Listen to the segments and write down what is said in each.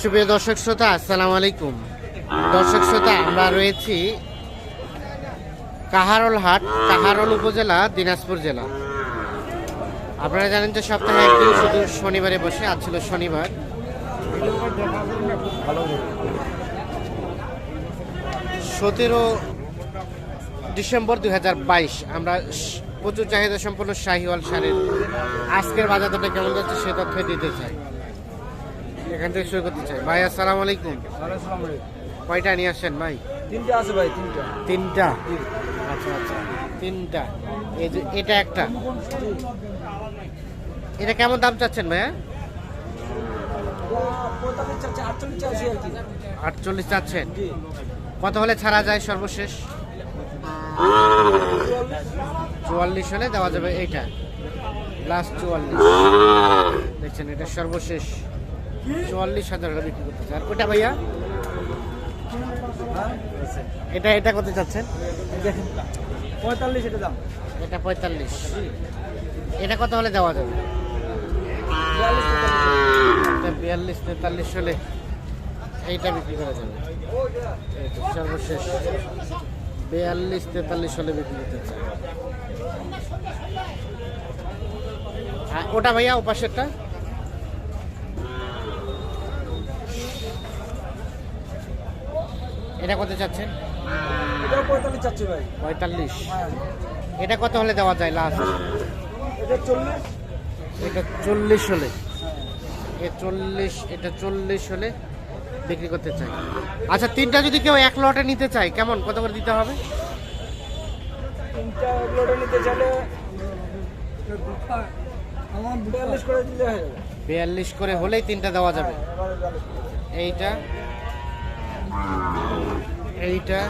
সুপ্রিয় দর্শক শ্রোতা, আসসালামু আলাইকুম। দর্শক শ্রোতা, আমরা রয়েছি কাহারল হাট, কাহারল উপজেলা, দিনাজপুর জেলা। আপনারা জানেন যে সপ্তাহে একদিন শুধু শনিবারে বসে, আজ ছিল শনিবার। সতেরো ডিসেম্বর দুই হাজার বাইশ, আমরা প্রচুর চাহিদা সম্পন্ন শাহিওয়াল সারের আজকের বাজার দরটা কেমন যাচ্ছে, সে তথ্য দিতে চাই। এখান থেকে শুরু করতে চাই। ভাই আসসালামু আলাইকুম। কয়টা নিয়ে আসছেন ভাই? তিনটা আছে ভাই তিনটা। তিনটা? আচ্ছা আচ্ছা। তিনটা। এই যে এটা একটা। এটা কেমন দাম চাচ্ছেন ভাইয়া? আটচল্লিশ চাচ্ছেন। কত হলে ছাড়া যায় সর্বশেষ? চুয়াল্লিশ হলে দেওয়া যাবে এইটা। লাস্ট চুয়াল্লিশ। দেখছেন এটা সর্বশেষ। চুয়াল্লিশ হাজার টাকা বিক্রি করতে চান ওটা ভাইয়া? এটা এটা কত চাচ্ছেন? দেখেন পঁয়তাল্লিশ এটা দাম। এটা পঁয়তাল্লিশ। এটা কত হলে দেওয়া যাবে? বিয়াল্লিশ তেতাল্লিশ হলে এইটা বিক্রি করা যাবে। সর্বশেষ। বিয়াল্লিশ তেতাল্লিশ হলে বিক্রি করতে চাই। আর ওটা ভাইয়া ও পাশেরটা এটা কত চাচ্ছেন? এটাও পঁয়তাল্লিশ চাচ্ছি ভাই। পঁয়তাল্লিশ। হ্যাঁ। এটা কত হলে দেওয়া যায় লাস্ট এটা চল্লিশ। এটা চল্লিশ হলে। এ চল্লিশ এটা চল্লিশ হলে বিক্রি করতে চাই। আচ্ছা তিনটা যদি কেউ এক লটে নিতে চায় কেমন? কত করে দিতে হবে? তিনটা লোডে নিতে চাইলে আমার বিয়াল্লিশ করে দিলে যাবে। করে হলেই তিনটা দেওয়া যাবে। এইটা এইটা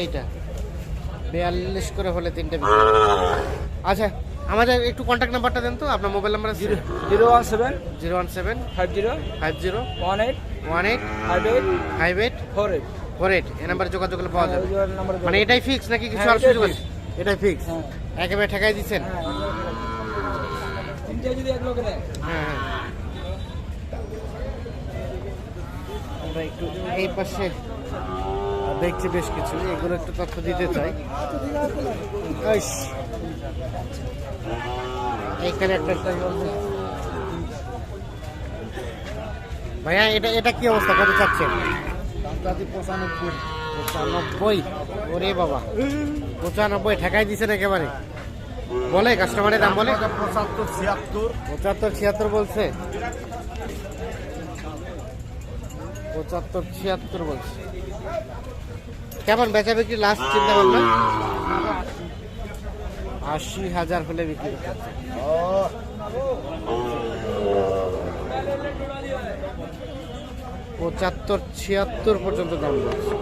এইটা। বিয়াল্লিশ করে হলে তিনটা আচ্ছা আমাদের একটু কন্ট্যাক্ট নাম্বারটা দেন তো আপনার mobile number zero zero one seven. Zero one seven. Five zero. Five zero. One eight. One eight. Five eight. Five eight. Four eight. Four eight. এ নাম্বারে যোগাযোগ করলে পাওয়া যাবে। মানে এটাই ফিক্স নাকি কিছু হ্যাঁ, আর সুযোগ আছে? এটাই ফিক্স হ্যাঁ। একেবারে ঠেকাই দিচ্ছেন। হ্যাঁ হ্যাঁ হ্যাঁ আমরা একটু এই পাশে দেখছি বেশ কিছু। এগুলো একটু তথ্য দিতে চাই। এইখানে একটা ভাইয়া এটা এটা কি অবস্থা? কত চাচ্ছেন? পঁচানব্বই। পঁচানব্বই? ওরে বাবা। পঁচানব্বই ঠেকাই দিচ্ছেন একেবারে। বলে কাস্টমারের দাম বলে? পঁচাত্তর ছিয়াত্তর। পঁচাত্তর ছিয়াত্তর বলছে। পঁচাত্তর, ছিয়াত্তর বলছে কেমন বেচা বিক্রি লাস্ট চিন্তা ভাবনা? আশি হাজার হলে বিক্রি পঁচাত্তর, ছিয়াত্তর পর্যন্ত দাম বলছে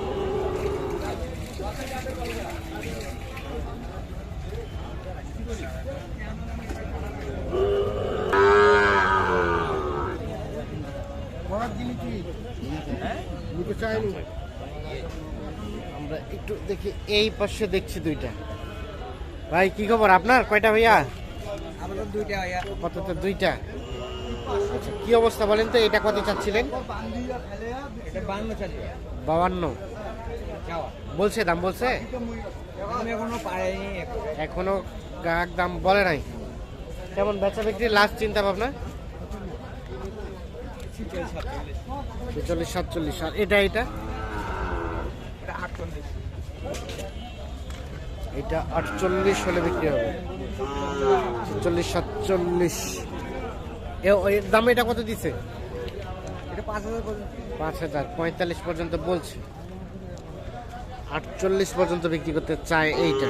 আমরা একটু দেখি এই পাশে দেখছি দুইটা। ভাই কি খবর? আপনার? কয়টা ভাইয়া? দুইটা কত দুইটা। আচ্ছা কি অবস্থা বলেন তো? এটা কত চাচ্ছিলেন? বাবান্ন বলছে দাম বলছে? এখনও গ্রাহক দাম বলে নাই। কেমন বেচা বিক্রি লাস্ট চিন্তা ভাবনা ছেচল্লিশ সাতচল্লিশ। আর এটা এটা? এটা আটচল্লিশ হলে বিক্রি হবে। ছেচল্লিশ সাতচল্লিশ। দাম এটা কত দিছে? এটা পাঁচ হাজার পাঁচ হাজার পঁয়তাল্লিশ পর্যন্ত বলছে। আটচল্লিশ পর্যন্ত বিক্রি করতে চায় এইটা।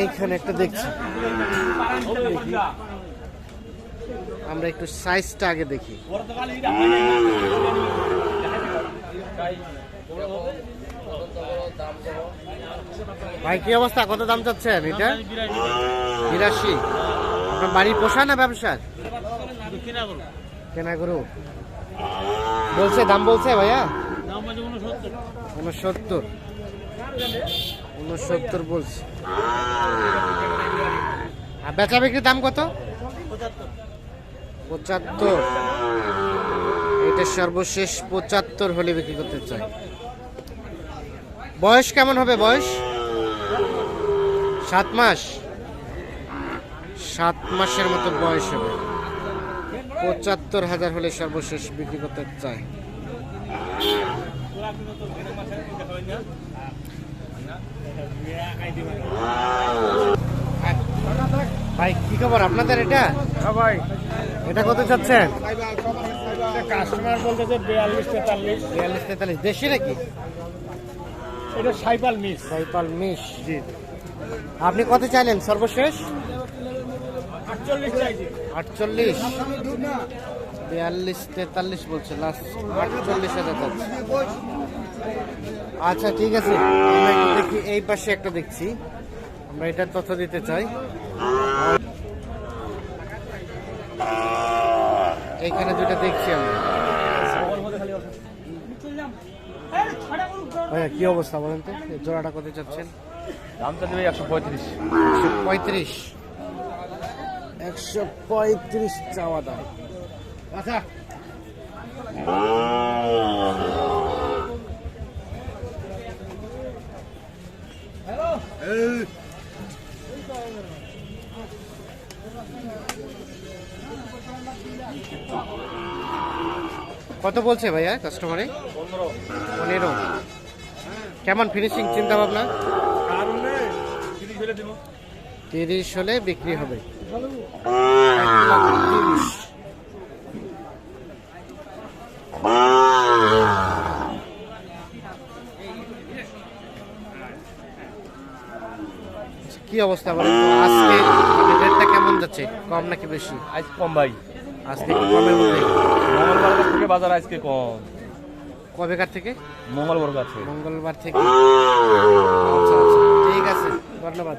এইখানে একটা দেখছি। আমরা একটু সাইজটা আগে দেখি। ভাই, কি অবস্থা? কত দাম চাচ্ছেন এটা? বিরাশি। আপনার বাড়ি পোষা না ব্যবসার? কেনা গরু। বলছে দাম বলছে ভাইয়া? উনসত্তর। উনসত্তর। বলছে। আর বেচা বিক্রির দাম কত? পঁচাত্তর। এটা সর্বশেষ পঁচাত্তর হলে বিক্রি করতে চাই। বয়স কেমন হবে বয়স? সাত মাস। সাত মাসের মতো বয়স হবে। পঁচাত্তর হাজার হলে সর্বশেষ বিক্রি করতে চাই। ভাই কি খবর? আপনাদের এটা? ভাই। এটা কত চাচ্ছেন? কাস্টমার বলতেছে বিয়াল্লিশ তেতাল্লিশ। বিয়াল্লিশ তেতাল্লিশ। দেশি নাকি? এটা সাইপাল মিস। সাইপাল মিশ জি। আপনি কত চাইলেন সর্বশেষ? আটচল্লিশ চাইছি। আটচল্লিশ। বিয়াল্লিশ তেতাল্লিশ বলছে লাস্ট আটচল্লিশ হাজার যাচ্ছে আচ্ছা ঠিক আছে আমরা একটু দেখি এই পাশে একটা দেখছি। আমরা এটার তথ্য দিতে চাই। এইখানে দুটো দেখছি আমরা। ভাইয়া কি অবস্থা বলেন তো? জোড়াটা কত চাচ্ছেন? দামটা দেবে একশো পঁয়ত্রিশ। একশো পঁয়ত্রিশ। একশো পঁয়ত্রিশ চাওয়া দাম আচ্ছা। কত বলছে ভাইয়া কাস্টমারে পনেরো। কেমন ফিনিশিং চিন্তা ভাবনা তিরিশ হলে বিক্রি হবে। কি অবস্থা বলেন আজকে রেটটা কেমন যাচ্ছে? কম নাকি বেশি? আজ কম ভাই। আজকে কমের মধ্যে। মঙ্গলবার থেকে বাজার আজকে কম। কবেকার থেকে? মঙ্গলবার কাছে। মঙ্গলবার থেকে। আচ্ছা আচ্ছা। ঠিক আছে ধন্যবাদ।